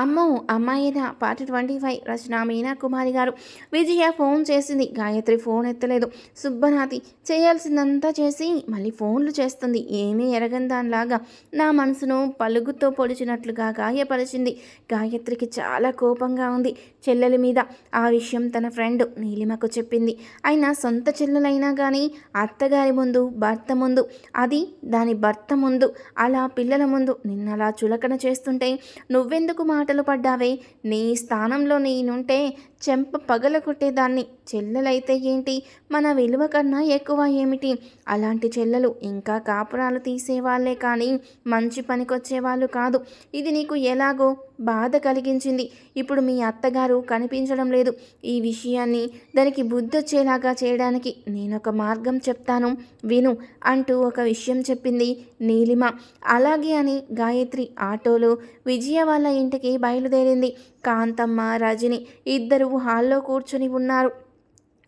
అమ్మో అమ్మాయినా? Part twenty five Rachana Meena Kumari garu. Vijaya phone చేసింది. గాయత్రి ఫోన్ ఎత్తలేదు. సుబ్బనాథి చేయాల్సిందంతా చేసి మళ్ళీ ఫోన్లు చేస్తుంది. ఏమీ ఎరగని దానిలాగా నా మనసును పలుగుతో పొడిచినట్లుగా గాయపరిచింది. గాయత్రికి చాలా కోపంగా ఉంది. చెల్లెలి మీద ఆ విషయం తన ఫ్రెండ్ నీలిమకు చెప్పింది. అయినా సొంత చెల్లెలైనా కానీ అత్తగారి ముందు భర్త ముందు అది దాని భర్త ముందు అలా పిల్లల ముందు నిన్నలా చులకన చేస్తుంటే నువ్వెందుకు మాటలు పడ్డావే. నీ స్థానంలో నేనుంటే చెంప పగల కొట్టేదాన్ని. చెల్లెలైతే ఏంటి? మన విలువ కన్నా ఎక్కువ ఏమిటి? అలాంటి చెల్లెలు ఇంకా కాపురాలు తీసేవాళ్ళే కానీ మంచి పనికొచ్చేవాళ్ళు కాదు. ఇది నీకు ఎలాగో బాధ కలిగించింది. ఇప్పుడు మీ అత్తగారు కనిపించడం లేదు. ఈ విషయాన్ని దానికి బుద్ధొచ్చేలాగా చేయడానికి నేనొక మార్గం చెప్తాను. విను అంటూ ఒక విషయం చెప్పింది నీలిమ. అలాగే అని గాయత్రి ఆటోలో విజయ వాళ్ళ ఇంటికి బయలుదేరింది. కాంతమ్మ రజని ఇద్దరు హాల్లో కూర్చొని ఉన్నారు.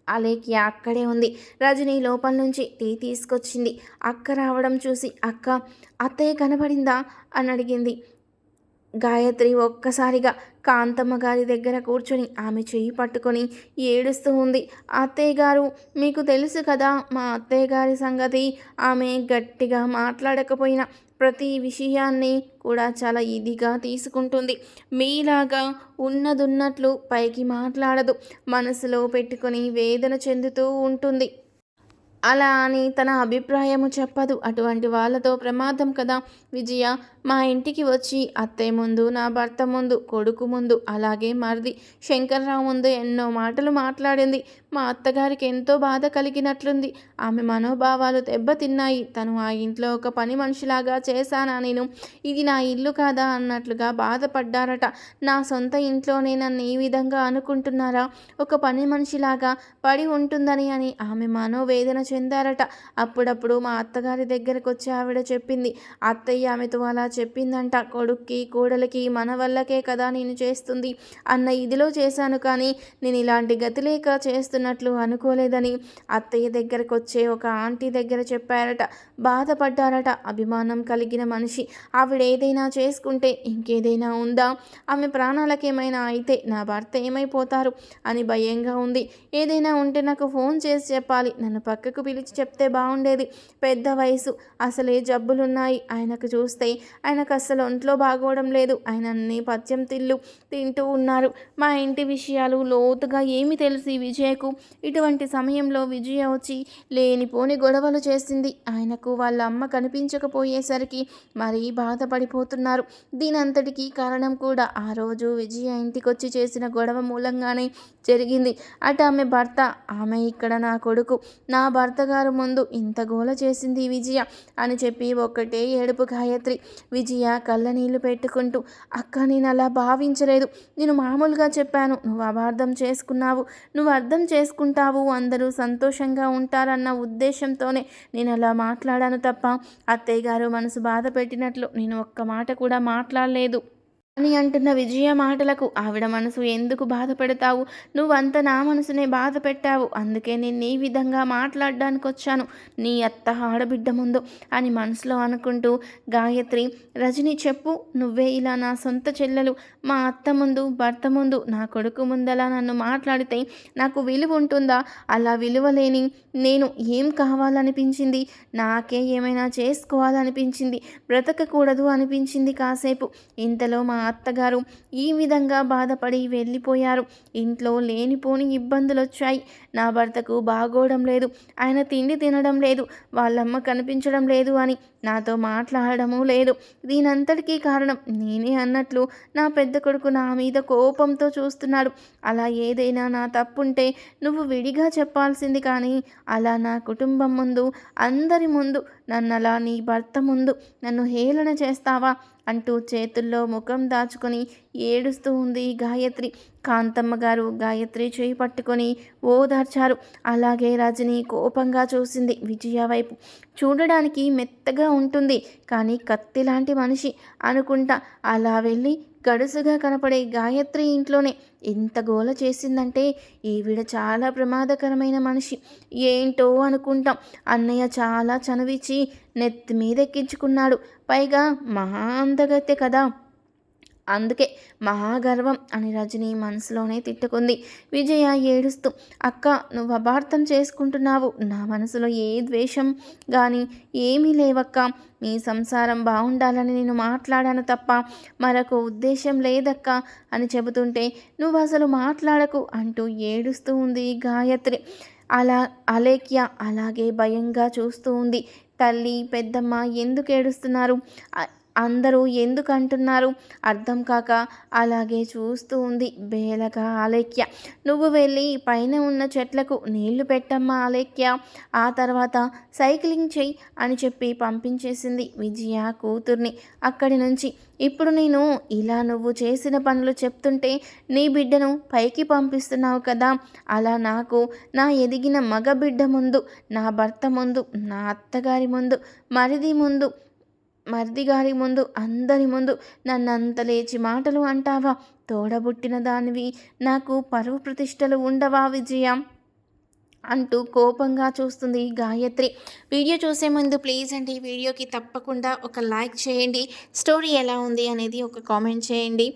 అలేఖ్య అక్కడే ఉంది. రజని లోపల నుంచి టీ తీసుకొచ్చింది. అక్క రావడం చూసి అక్క అత్తయ్య కనబడిందా? అని అడిగింది. గాయత్రి ఒక్కసారిగా కాంతమ్మ గారి దగ్గర కూర్చొని ఆమె చెయ్యి పట్టుకొని ఏడుస్తూ ఉంది. అత్తయ్య గారు మీకు తెలుసు కదా మా అత్తయ్య గారి సంగతి. ఆమె గట్టిగా మాట్లాడకపోయినా ప్రతి విషయాన్ని కూడా చాలా ఇదిగా తీసుకుంటుంది. మీలాగా ఉన్నదున్నట్లు పైకి మాట్లాడదు. మనసులో పెట్టుకొని వేదన చెందుతూ ఉంటుంది. అలా అని తన అభిప్రాయము చెప్పదు. అటువంటి వాళ్ళతో ప్రమాదం కదా. విజయ మా ఇంటికి వచ్చి అత్తయ్య ముందు నా భర్త ముందు కొడుకు ముందు అలాగే మరిది. శంకర్రావు ముందు ఎన్నో మాటలు మాట్లాడింది. మా అత్తగారికి ఎంతో బాధ కలిగినట్లుంది. ఆమె మనోభావాలు దెబ్బతిన్నాయి. తను ఆ ఇంట్లో ఒక పని మనిషిలాగా చేశానా నేను? ఇది నా ఇల్లు కాదా అన్నట్లుగా బాధపడ్డారట. నా సొంత ఇంట్లోనే నన్ను ఈ విధంగా అనుకుంటున్నారా? ఒక పని మనిషిలాగా పడి ఉంటుందని అని ఆమె మనోవేదన చెందారట. అప్పుడప్పుడు మా అత్తగారి దగ్గరకు వచ్చి ఆవిడ చెప్పింది. అత్తయ్య ఆమెతో అలా చెప్పిందంట. కొడుక్కి కోడలికి మన వల్లకే కదా నేను చేస్తుంది. అన్న ఇదిలో చేశాను కానీ నేను ఇలాంటి గతి లేక చేస్తున్నట్లు అనుకోలేదని అత్తయ్య దగ్గరకు వచ్చే ఒక ఆంటీ దగ్గర చెప్పారట. బాధపడ్డారట. అభిమానం కలిగిన మనిషి. ఆవిడ ఏదైనా చేసుకుంటే ఇంకేదైనా ఉందా? ఆమె ప్రాణాలకేమైనా అయితే నా భర్త ఏమైపోతారు? అని భయంగా ఉంది. ఏదైనా ఉంటే నాకు ఫోన్ చేసి చెప్పాలి. నన్ను పక్కకు పిలిచి చెప్తే బాగుండేది. పెద్ద వయసు. అసలే జబ్బులున్నాయి. ఆయనకు చూస్తే ఆయనకు అస్సలు ఒంట్లో బాగోవడం లేదు. ఆయన అన్ని పచ్చం తిల్లు తింటూ ఉన్నారు. మా ఇంటి విషయాలు లోతుగా ఏమి తెలిసి విజయకు? ఇటువంటి సమయంలో విజయ వచ్చి లేనిపోని గొడవలు చేసింది. ఆయనకు వాళ్ళ అమ్మ కనిపించకపోయేసరికి మరీ బాధపడిపోతున్నారు. దీనంతటికీ కారణం కూడా ఆ రోజు విజయ ఇంటికొచ్చి చేసిన గొడవ మూలంగానే జరిగింది. అటు ఆమె భర్త ఆమె ఇక్కడ నా కొడుకు. నా భర్త గారు ముందు ఇంత గోల చేసింది విజయ అని చెప్పి ఒక్కటే ఏడుపు గాయత్రి. విజయ కళ్ళ నీళ్ళు పెట్టుకుంటూ అక్క నేను అలా భావించలేదు. నేను మామూలుగా చెప్పాను. నువ్వు అపార్థం చేసుకున్నావు. నువ్వు అర్థం చేసుకుంటావు అందరూ సంతోషంగా ఉంటారన్న ఉద్దేశంతోనే నేను అలా మాట్లాడాను తప్ప అత్తయ్య గారు మనసు బాధ పెట్టినట్లు నేను ఒక్క మాట కూడా మాట్లాడలేదు. అని అంటున్న విజయ మాటలకు ఆవిడ మనసు ఎందుకు బాధపెడతావు? నువ్వంత నా మనసునే బాధ పెట్టావు అందుకే నేను ఈ విధంగా మాట్లాడడానికి వచ్చాను నీ అత్త ఆడబిడ్డ ముందు అని మనసులో అనుకుంటూ గాయత్రి రజని చెప్పు నువ్వే ఇలా నా సొంత చెల్లెలు. మా అత్త ముందు భర్త ముందు నా కొడుకు ముందలా నన్ను మాట్లాడితే నాకు విలువ ఉంటుందా? అలా విలువ లేని నేను ఏం కావాలనిపించింది? నాకే ఏమైనా చేసుకోవాలనిపించింది? బ్రతకకూడదు అనిపించింది కాసేపు. ఇంతలో మా అత్తగారు ఈ విధంగా బాధపడి వెళ్ళిపోయారు. ఇంట్లో లేనిపోని ఇబ్బందులు వచ్చాయి నా భర్తకు బాగోవడం లేదు. ఆయన తిండి తినడం లేదు. వాళ్ళమ్మ కనిపించడం లేదు అని నాతో మాట్లాడడము లేదు. దీనంతటికీ కారణం నేనే అన్నట్లు నా పెద్ద కొడుకు నా మీద కోపంతో చూస్తున్నాడు. అలా ఏదైనా నా తప్పుంటే నువ్వు విడిగా చెప్పాల్సింది కానీ అలా నా కుటుంబం ముందు అందరి ముందు నన్ను అలా నీ భర్త ముందు నన్ను హేళన చేస్తావా? అంటూ చేతుల్లో ముఖం దాచుకొని ఏడుస్తూ ఉంది గాయత్రి. కాంతమ్మ గారు గాయత్రి చేయి పట్టుకొని ఓదార్చారు. అలాగే రజని కోపంగా చూసింది విజయ వైపు. చూడడానికి మెత్తగా ఉంటుంది కానీ కత్తి లాంటి మనిషి అనుకుంటా. అలా వెళ్ళి గడుసుగా కనపడే గాయత్రి ఇంట్లోనే ఎంత గోల చేసిందంటే ఈవిడ చాలా ప్రమాదకరమైన మనిషి. ఏంటో అనుకుంటాం. అన్నయ్య చాలా చనువిచ్చి నెత్తి మీద ఎక్కించుకున్నాడు పైగా మహా అందగత్తె కదా. అందుకే మహాగర్వం అని రజని మనసులోనే తిట్టుకుంది. విజయ ఏడుస్తూ అక్క నువ్వు అపార్థం చేసుకుంటున్నావు. నా మనసులో ఏ ద్వేషం కానీ ఏమీ లేవక్క. మీ సంసారం బాగుండాలని నేను మాట్లాడాను తప్ప మరొక ఉద్దేశం లేదక్క అని చెబుతుంటే నువ్వు అసలు మాట్లాడకు అంటూ ఏడుస్తూ ఉంది గాయత్రి. అలా అలేఖ్య అలాగే భయంగా చూస్తూ ఉంది. తల్లి పెద్దమ్మ ఎందుకు ఏడుస్తున్నారు? అందరూ ఎందుకు అంటున్నారు అర్థం కాక అలాగే చూస్తూ ఉంది బేలక ఆలేఖ్య. నువ్వు వెళ్ళి పైన ఉన్న చెట్లకు నీళ్ళు పెట్టమ్మా ఆలేఖ్య. ఆ తర్వాత సైక్లింగ్ చెయ్యి అని చెప్పి పంపించేసింది విజయ కూతుర్ని. అక్కడి నుంచి ఇప్పుడు నేను ఇలా నువ్వు చేసిన పనులు చెప్తుంటే నీ బిడ్డను పైకి పంపిస్తున్నావు కదా. అలా నాకు నా ఎదిగిన మగ బిడ్డ ముందు నా భర్త ముందు నా అత్తగారి ముందు మరిది ముందు మరిది గారి ముందు అందరి ముందు నన్నంత లేచి మాటలు అంటావా? తోడబుట్టిన దానివి నాకు పరువు ప్రతిష్టలు ఉండవా విజయం? అంటూ కోపంగా చూస్తుంది గాయత్రి. వీడియో చూసే ముందు ప్లీజ్ అండి వీడియోకి తప్పకుండా ఒక లైక్ చేయండి. స్టోరీ ఎలా ఉంది అనేది ఒక కామెంట్ చేయండి.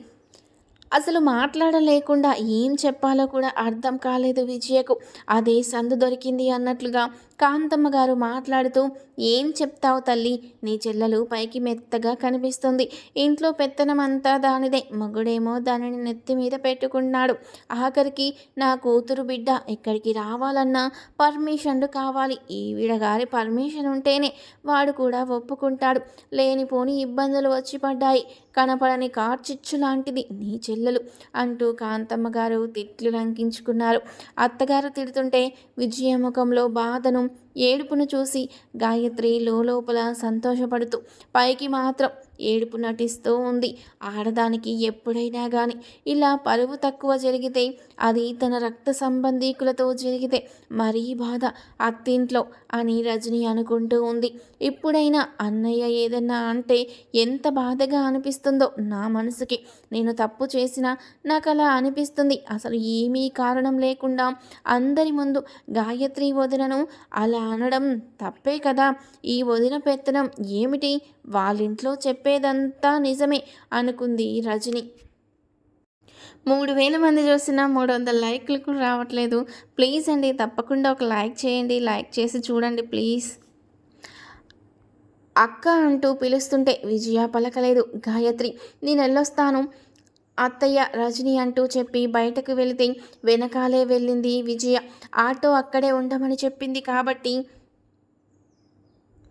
అసలు మాట్లాడలేకుండా ఏం చెప్పాలో కూడా అర్థం కాలేదు విజయకు. అదే సందు దొరికింది అన్నట్లుగా కాంతమ్మ గారు మాట్లాడుతూ ఏం చెప్తావు తల్లి? నీ చెల్లెలు పైకి మెత్తగా కనిపిస్తుంది. ఇంట్లో పెత్తనం అంతా దానిదే. మగుడేమో దానిని నెత్తి మీద పెట్టుకున్నాడు. ఆఖరికి నా కూతురు బిడ్డ ఎక్కడికి రావాలన్నా పర్మిషన్లు కావాలి. ఈవిడ గారి పర్మిషన్ ఉంటేనే వాడు కూడా ఒప్పుకుంటాడు. లేనిపోని ఇబ్బందులు వచ్చి పడ్డాయి. కనపడని కార్చిచ్చు లాంటిది నీ చెల్లెలు అంటూ కాంతమ్మ గారు తిట్లు లంకించుకున్నారు. అత్తగారు తిడుతుంటే విజయముఖంలో బాధను ఏడుపును చూసి గాయత్రి లోపల సంతోషపడుతూ పైకి మాత్రం ఏడుపు నటిస్తూ ఉంది. ఆడదానికి ఎప్పుడైనా కానీ ఇలా పరువు తక్కువ జరిగితే అది తన రక్త సంబంధీకులతో జరిగితే మరీ బాధ అత్తింట్లో అని రజని అనుకుంటూ ఉంది. ఇప్పుడైనా అన్నయ్య ఏదన్నా అంటే ఎంత బాధగా అనిపిస్తుందో నా మనసుకి. నేను తప్పు చేసినా నాకు అలా అనిపిస్తుంది. అసలు ఏమీ కారణం లేకుండా అందరి ముందు గాయత్రి వదినను అలా అనడం తప్పే కదా. ఈ వదిన పెత్తనం ఏమిటి? వాళ్ళింట్లో చెప్పేదంతా నిజమే అనుకుంది రజని. మూడు వేల మంది చూసినా మూడు వందల లైక్లు కూడా రావట్లేదు. ప్లీజ్ అండి తప్పకుండా ఒక లైక్ చేయండి. లైక్ చేసి చూడండి ప్లీజ్. అక్క అంటూ పిలుస్తుంటే విజయ పలకలేదు. గాయత్రి నేను వెళ్ళొస్తాను. అత్తయ్య రజని అంటూ చెప్పి బయటకు వెళితే వెనకాలే వెళ్ళింది విజయ. ఆటో అక్కడే ఉండమని చెప్పింది కాబట్టి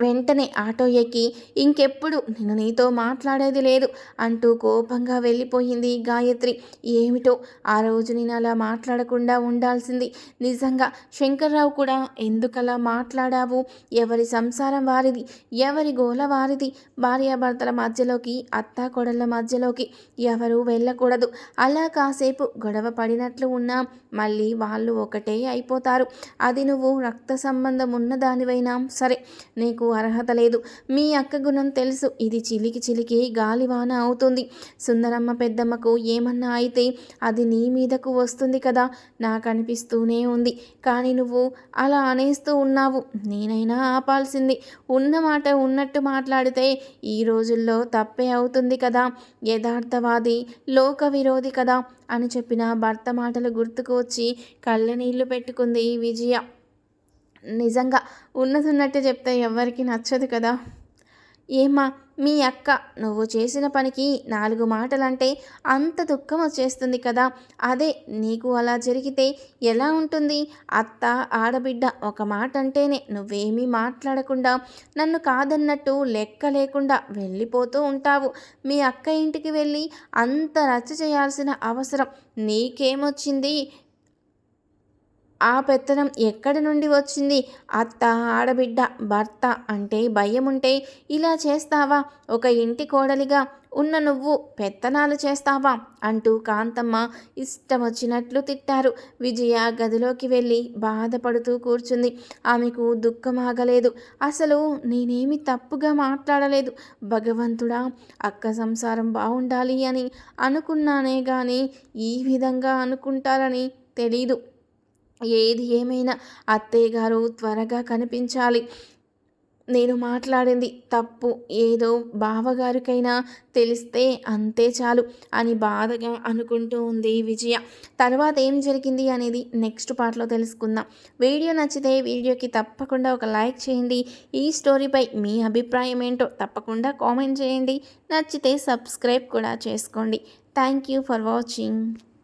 వెంటనే ఆటో ఎక్కి ఇంకెప్పుడు నేను నీతో మాట్లాడేది లేదు అంటూ కోపంగా వెళ్ళిపోయింది గాయత్రి. ఏమిటో ఆ రోజు నేను అలా మాట్లాడకుండా ఉండాల్సింది. నిజంగా శంకర్రావు కూడా ఎందుకలా మాట్లాడావు? ఎవరి సంసారం వారిది? ఎవరి గోల వారిది? భార్యాభర్తల మధ్యలోకి అత్తా కొడళ్ళ మధ్యలోకి ఎవరు వెళ్ళకూడదు. అలా కాసేపు గొడవ పడినట్లు ఉన్నా మళ్ళీ వాళ్ళు ఒకటే అయిపోతారు. అది నువ్వు రక్త సంబంధం ఉన్నదానివైనా సరే. నీకు నాకు అర్హత లేదు. మీ అక్క గుణం తెలుసు. ఇది చిలికి చిలికి గాలివాన అవుతుంది. సుందరమ్మ పెద్దమ్మకు ఏమన్నా అయితే అది నీ మీదకు వస్తుంది కదా. నాకు అనిపిస్తూనే ఉంది. కానీ నువ్వు అలా అనేస్తూ ఉన్నావు. నేనైనా ఆపాల్సింది. ఉన్న మాట ఉన్నట్టు మాట్లాడితే ఈ రోజుల్లో తప్పే అవుతుంది కదా. యథార్థవాది లోక విరోధి కదా అని చెప్పిన భర్త మాటలు గుర్తుకు వచ్చి కళ్ళనీళ్ళు పెట్టుకుంది విజయ. నిజంగా ఉన్నతున్నట్టు చెప్తే ఎవరికి నచ్చదు కదా. ఏమా మీ అక్క నువ్వు చేసిన పనికి నాలుగు మాటలంటే అంత దుఃఖం వచ్చేస్తుంది కదా. అదే నీకు అలా జరిగితే ఎలా ఉంటుంది? అత్త ఆడబిడ్డ ఒక మాట అంటేనే నువ్వేమీ మాట్లాడకుండా నన్ను కాదన్నట్టు లెక్క లేకుండా వెళ్ళిపోతూ ఉంటావు. మీ అక్క ఇంటికి వెళ్ళి అంత రచ్చ చేయాల్సిన అవసరం నీకేమొచ్చింది? ఆ పెత్తనం ఎక్కడి నుండి వచ్చింది? అత్త ఆడబిడ్డ భర్త అంటే భయం ఉంటే ఇలా చేస్తావా? ఒక ఇంటి కోడలిగా ఉన్న నువ్వు పెత్తనాలు చేస్తావా? అంటూ కాంతమ్మ ఇష్టం వచ్చినట్లు తిట్టారు. విజయ గదిలోకి వెళ్ళి బాధపడుతూ కూర్చుంది. ఆమెకు దుఃఖం ఆగలేదు అసలు నేనేమి తప్పుగా మాట్లాడలేదు. భగవంతుడా అక్క సంసారం బాగుండాలి అని అనుకున్నానే కానీ ఈ విధంగా అనుకుంటారని తెలీదు. ఏది ఏమైనా అత్తయ్య గారు త్వరగా కనిపించాలి. నేను మాట్లాడింది తప్పు. ఏదో బావగారికైనా తెలిస్తే అంతే చాలు అని బాధగా అనుకుంటూ ఉంది విజయ. తర్వాత ఏం జరిగింది అనేది నెక్స్ట్ పార్ట్లో తెలుసుకుందాం. వీడియో నచ్చితే వీడియోకి తప్పకుండా ఒక లైక్ చేయండి. ఈ స్టోరీపై మీ అభిప్రాయం ఏంటో తప్పకుండా కామెంట్ చేయండి. నచ్చితే సబ్స్క్రైబ్ కూడా చేసుకోండి. Thank you for watching.